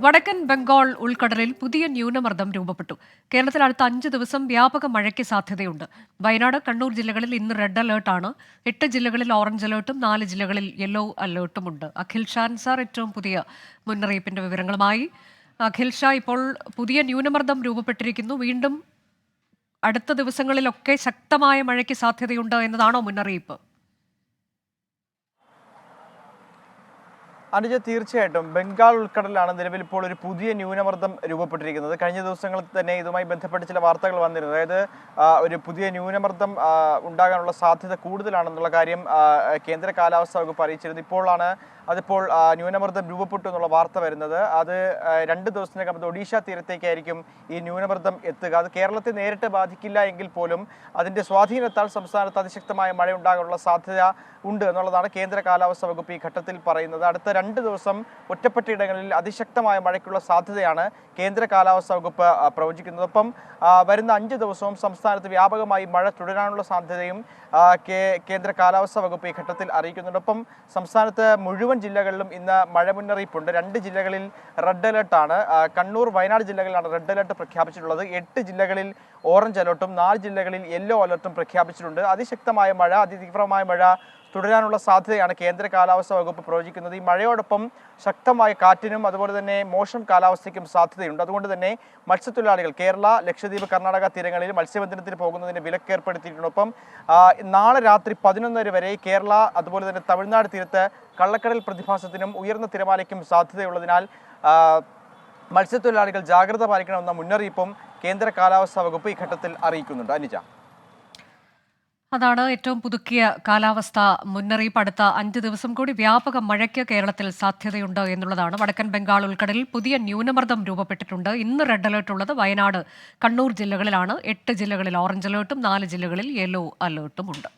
വടക്കൻ ബംഗാൾ ഉൾക്കടലിൽ പുതിയ ന്യൂനമർദ്ദം രൂപപ്പെട്ടു. കേരളത്തിൽ അടുത്ത അഞ്ച് ദിവസം വ്യാപക മഴയ്ക്ക് സാധ്യതയുണ്ട്. വയനാട് കണ്ണൂർ ജില്ലകളിൽ ഇന്ന് റെഡ് അലേർട്ടാണ് എട്ട് ജില്ലകളിൽ ഓറഞ്ച് അലേർട്ടും നാല് ജില്ലകളിൽ യെല്ലോ അലേർട്ടുമുണ്ട് അഖിൽ ഷാൻ സാർ ഏറ്റവും പുതിയ മുന്നറിയിപ്പിന്റെ വിവരങ്ങളുമായി. അഖിൽ ഷാ ഇപ്പോൾ പുതിയ ന്യൂനമർദ്ദം രൂപപ്പെട്ടിരിക്കുന്നു. വീണ്ടും അടുത്ത ദിവസങ്ങളിലൊക്കെ ശക്തമായ മഴയ്ക്ക് സാധ്യതയുണ്ട് എന്നതാണോ മുന്നറിയിപ്പ്? അനുജ തീർച്ചയായിട്ടും ബംഗാൾ ഉൾക്കടലിലാണ് നിലവിൽ ഇപ്പോൾ ഒരു പുതിയ ന്യൂനമർദ്ദം രൂപപ്പെട്ടിരിക്കുന്നത്. കഴിഞ്ഞ ദിവസങ്ങളിൽ തന്നെ ഇതുമായി ബന്ധപ്പെട്ട് ചില വാർത്തകൾ വന്നിരുന്നു. അതായത് ഒരു പുതിയ ന്യൂനമർദ്ദം ഉണ്ടാകാനുള്ള സാധ്യത കൂടുതലാണെന്നുള്ള കാര്യം കേന്ദ്ര കാലാവസ്ഥാ വകുപ്പ് അറിയിച്ചിരുന്നു. ഇപ്പോഴാണ് അതിപ്പോൾ ന്യൂനമർദ്ദം രൂപപ്പെട്ടു എന്നുള്ള വാർത്ത വരുന്നത്. അത് രണ്ട് ദിവസത്തിനകം അത് ഒഡീഷ തീരത്തേക്കായിരിക്കും ഈ ന്യൂനമർദ്ദം എത്തുക. അത് കേരളത്തെ നേരിട്ട് ബാധിക്കില്ല എങ്കിൽ പോലും അതിന്റെ സ്വാധീനത്താൽ സംസ്ഥാനത്ത് അതിശക്തമായ മഴ ഉണ്ടാകാനുള്ള സാധ്യത ഉണ്ട് എന്നുള്ളതാണ് കേന്ദ്ര കാലാവസ്ഥാ വകുപ്പ് ഈ ഘട്ടത്തിൽ പറയുന്നത്. അടുത്ത രണ്ട് ദിവസം ഒറ്റപ്പെട്ട ഇടങ്ങളിൽ അതിശക്തമായ മഴയ്ക്കുള്ള സാധ്യതയാണ് കേന്ദ്ര കാലാവസ്ഥാ വകുപ്പ് പ്രവചിക്കുന്നത്. ഒപ്പം വരുന്ന അഞ്ച് ദിവസവും സംസ്ഥാനത്ത് വ്യാപകമായി മഴ തുടരാനുള്ള സാധ്യതയും കേന്ദ്ര കാലാവസ്ഥാ വകുപ്പ് ഈ ഘട്ടത്തിൽ അറിയിക്കുന്നുണ്ട്. ഒപ്പം സംസ്ഥാനത്ത് മുഴുവൻ ജില്ലകളിലും ഇന്ന് മഴ മുന്നറിയിപ്പുണ്ട്. രണ്ട് ജില്ലകളിൽ റെഡ് അലേർട്ടാണ് കണ്ണൂർ വയനാട് ജില്ലകളിലാണ് റെഡ് അലേർട്ട് പ്രഖ്യാപിച്ചിട്ടുള്ളത്. എട്ട് ജില്ലകളിൽ ഓറഞ്ച് അലേർട്ടും നാല് ജില്ലകളിൽ യെല്ലോ അലേർട്ടും പ്രഖ്യാപിച്ചിട്ടുണ്ട്. അതിശക്തമായ മഴ അതിതീവ്രമായ മഴ തുടരാനുള്ള സാധ്യതയാണ് കേന്ദ്ര കാലാവസ്ഥാ വകുപ്പ് പ്രവചിക്കുന്നത്. ഈ മഴയോടൊപ്പം ശക്തമായ കാറ്റിനും അതുപോലെ തന്നെ മോശം കാലാവസ്ഥയ്ക്കും സാധ്യതയുണ്ട്. അതുകൊണ്ട് തന്നെ മത്സ്യത്തൊഴിലാളികൾ കേരള ലക്ഷദ്വീപ് കർണാടക തീരങ്ങളിൽ മത്സ്യബന്ധനത്തിന് പോകുന്നതിന് വിലക്ക് ഒപ്പം നാളെ രാത്രി പതിനൊന്നര വരെ കേരള അതുപോലെ തന്നെ തമിഴ്നാട് തീരത്ത് കള്ളക്കടൽ പ്രതിഭാസത്തിനും ഉയർന്ന തിരമാലയ്ക്കും സാധ്യതയുള്ളതിനാൽ മത്സ്യത്തൊഴിലാളികൾ ജാഗ്രത പാലിക്കണമെന്ന മുന്നറിയിപ്പും കേന്ദ്ര കാലാവസ്ഥാ വകുപ്പ് ഈ ഘട്ടത്തിൽ അറിയിക്കുന്നുണ്ട്. അനുജ. അതാണ് ഏറ്റവും പുതുക്കിയ കാലാവസ്ഥ മുന്നറിയിപ്പ്. അടുത്ത അഞ്ച് ദിവസം കൂടി വ്യാപക മഴയ്ക്ക് കേരളത്തിൽ സാധ്യതയുണ്ട് എന്നുള്ളതാണ്. വടക്കൻ ബംഗാൾ ഉൾക്കടലിൽ പുതിയ ന്യൂനമർദ്ദം രൂപപ്പെട്ടിട്ടുണ്ട്. ഇന്ന് റെഡ് അലേർട്ട് ഉള്ളത് വയനാട്. കണ്ണൂർ ജില്ലകളിലാണ്. എട്ട് ജില്ലകളിൽ ഓറഞ്ച് അലേർട്ടും നാല് ജില്ലകളിൽ യെല്ലോ അലേർട്ടും ഉണ്ട്.